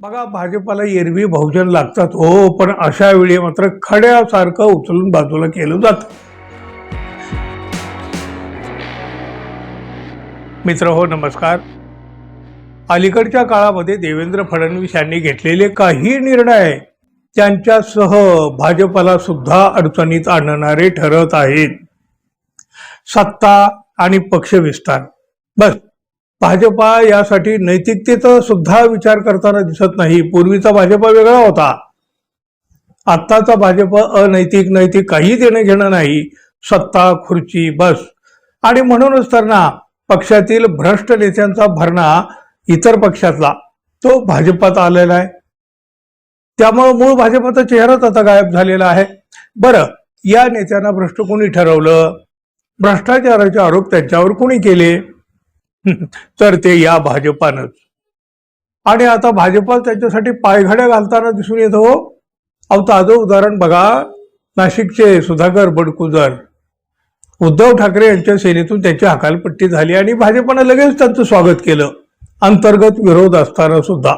बघा भाजपाला एरवी बहुजन लागतात हो पण अशा वेळी मात्र खड्यासारखं उचलून बाजूला केलं जात. मित्र हो नमस्कार. अलीकडच्या काळामध्ये देवेंद्र फडणवीस यांनी घेतलेले काही निर्णय त्यांच्यासह भाजपाला सुद्धा अडचणीत आणणारे ठरत आहेत. सत्ता आणि पक्ष विस्तार. बस. भाजपा यासाठी नैतिकतेचा सुद्धा विचार करताना दिसत नाही. पूर्वीचा भाजपा वेगळा होता. आत्ताचा भाजप अनैतिक नैतिक काही देणं घेणं नाही. सत्ता खुर्ची बस. आणि म्हणूनच तर ना पक्षातील भ्रष्ट नेत्यांचा भरणा इतर पक्षातला तो भाजपात आलेला आहे. त्यामुळे मूळ भाजपाचा चेहराच आता गायब झालेला आहे. बरं या नेत्यांना भ्रष्ट कोणी ठरवलं? भ्रष्टाचाराचे आरोप त्यांच्यावर कोणी केले? तर ते या भाजपानंच. आणि आता भाजपा त्यांच्यासाठी पायघड्या घालताना दिसून येतो हो. अहो ताजं उदाहरण बघा. नाशिकचे सुधाकर बडकुजर उद्धव ठाकरे यांच्या सेनेतून त्यांची हकालपट्टी झाली आणि भाजपानं लगेच त्यांचं स्वागत केलं. अंतर्गत विरोध असताना सुद्धा.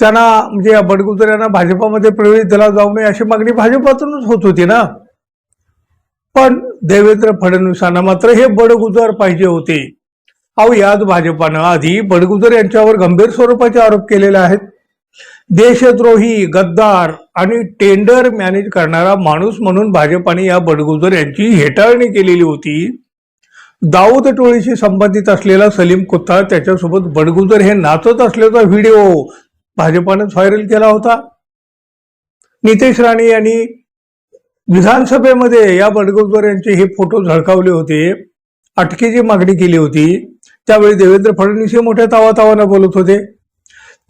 त्यांना म्हणजे या बडगुजर यांना भाजपामध्ये प्रवेश दिला जाऊ नये अशी मागणी भाजपातूनच होत होती ना. पण देवेंद्र फडणवीसांना मात्र हे बडगुजर पाहिजे होते. अहो याच भाजपानं. आधी बडगुजर यांच्यावर गंभीर स्वरूपाचे आरोप केलेले आहेत. देशद्रोही गद्दार आणि टेंडर मॅनेज करणारा माणूस म्हणून भाजपाने या बडगुजर यांची हेटाळणी केलेली होती. दाऊद टोळीशी संबंधित असलेला सलीम कुत्ता त्याच्यासोबत बडगुजर हे नाचत असल्याचा व्हिडिओ भाजपानं व्हायरल केला होता. नितेश राणे यांनी विधानसभेमध्ये या बडगुजर यांचे हे फोटो झळकावले होते. अटकेची मागणी केली होती. त्यावेळी देवेंद्र फडणवीस हे मोठ्या तावातावानं बोलत होते.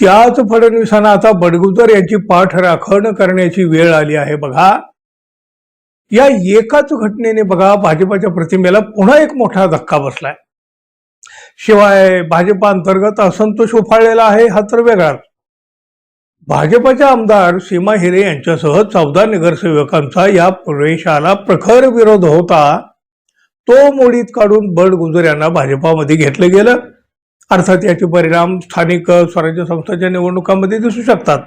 त्याच फडणवीसांना आता बडगुजर यांची पाठ राखण करण्याची वेळ आली आहे बघा. या एकाच घटनेने बघा भाजपाच्या प्रतिमेला पुन्हा एक मोठा धक्का बसलाय. शिवाय भाजपा अंतर्गत असंतोष उफाळलेला आहे हा तर वेगळाच. भाजपाच्या आमदार सीमा हिरे यांच्यासह चौदा नगरसेवकांचा या प्रवेशाला प्रखर विरोध होता. तो मोडीत काढून बडगुजर यांना भाजपामध्ये घेतलं गेलं. अर्थात याचे परिणाम स्थानिक स्वराज्य संस्थांच्या निवडणुकांमध्ये दिसू शकतात.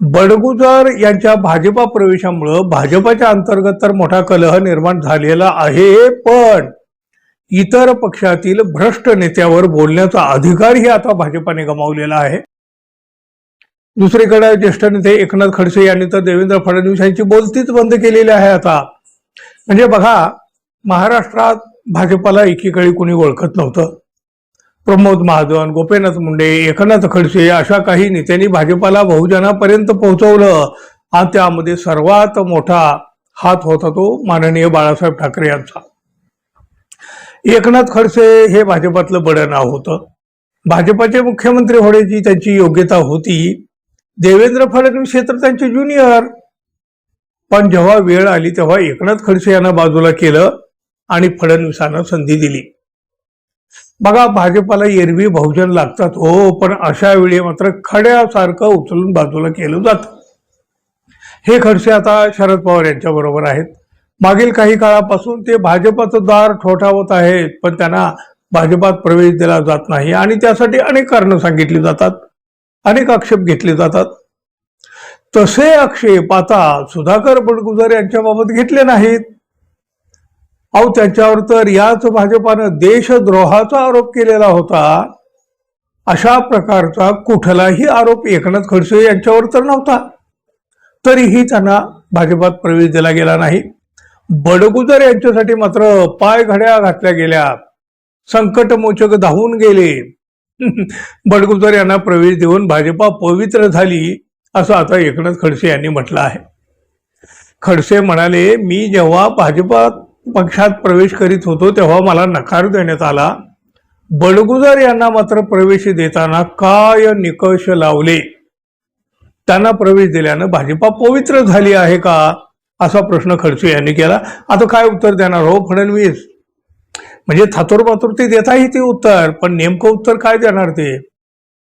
बडगुजर यांच्या भाजपा प्रवेशामुळं भाजपाच्या अंतर्गत तर मोठा कलह निर्माण झालेला आहे पण इतर पक्षातील भ्रष्ट नेत्यावर बोलण्याचा अधिकारही आता भाजपाने गमावलेला आहे. दुसरीकडे ज्येष्ठ नेते एकनाथ खडसे यांनी तर देवेंद्र फडणवीस यांची बोलतीच बंद केलेली आहे आता. म्हणजे बघा महाराष्ट्रात भाजपाला एकीकडे कुणी ओळखत नव्हतं. प्रमोद महाजन गोपीनाथ मुंडे एकनाथ खडसे अशा काही नेत्यांनी भाजपाला बहुजनापर्यंत पोहोचवलं. हा त्यामध्ये सर्वात मोठा हात होता तो माननीय बाळासाहेब ठाकरे यांचा. एकनाथ खडसे हे भाजपातलं बडं नाव होतं. भाजपाचे मुख्यमंत्री होण्याची त्यांची योग्यता होती. देवेंद्र फडणवीस हे तर त्यांचे ज्युनियर. पण जेव्हा वेळ आली तेव्हा एकनाथ खडसे यांना बाजूला केलं. आणि फडणवीसांना संधी दिली. बघा भाजपाला एरवी बहुजन लागतात. हो पण अशा वेळी मात्र खड्यासारखं उचलून बाजूला केलं जातं. हे खडसे आता शरद पवार यांच्या बरोबर आहेत. मागील काही काळापासून ते भाजपाचं दार ठोठावत आहेत पण त्यांना भाजपात प्रवेश दिला जात नाही. आणि त्यासाठी अनेक कारणं सांगितली जातात. अनेक आक्षेप घेतले जातात. तसे आक्षेप आता सुधाकर बडगुजर यांच्याबाबत घेतले नाहीत. अहो त्याच्यावर तर याच भाजपानं देशद्रोहाचा आरोप केलेला होता. अशा प्रकारचा कुठलाही आरोप एकनाथ खडसे यांच्यावर तर नव्हता. तरीही त्यांना भाजपात प्रवेश दिला गेला नाही. बडगुजर यांच्यासाठी मात्र पाय घड्या घातल्या गेल्या. संकटमोचक धावून गेले. बडगुजर यांना प्रवेश देऊन भाजपा पवित्र झाली असं आता एकनाथ खडसे यांनी म्हटलं आहे. खडसे म्हणाले मी जेव्हा भाजपात पक्षात प्रवेश करीत होतो तेव्हा मला नकार देण्यात आला. बडगुजर यांना मात्र प्रवेश देताना काय निकष लावले? त्यांना प्रवेश दिल्यानं भाजपा पवित्र झाली आहे का? असा प्रश्न खडसे यांनी केला. आता काय उत्तर देणार हो फडणवीस? म्हणजे थातोर पातोर ते देताही ते उत्तर पण नेमकं उत्तर काय देणार ते?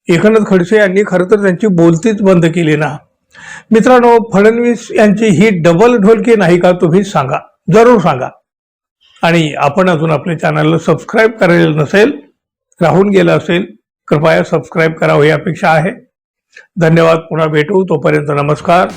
एकनाथ खडसे यांनी खरं तर त्यांची बोलतीच बंद केली ना. मित्रांनो फडणवीस यांची ही डबल ढोलकी नाही का? तुम्ही सांगा. जरूर सांगा. आणि आपण अजून आपल्या चॅनलला सबस्क्राईब करायला नसेल राहून गेलं असेल कृपया सबस्क्राईब करावं हो ही अपेक्षा आहे. धन्यवाद पुन्हा भेटू. तोपर्यंत नमस्कार.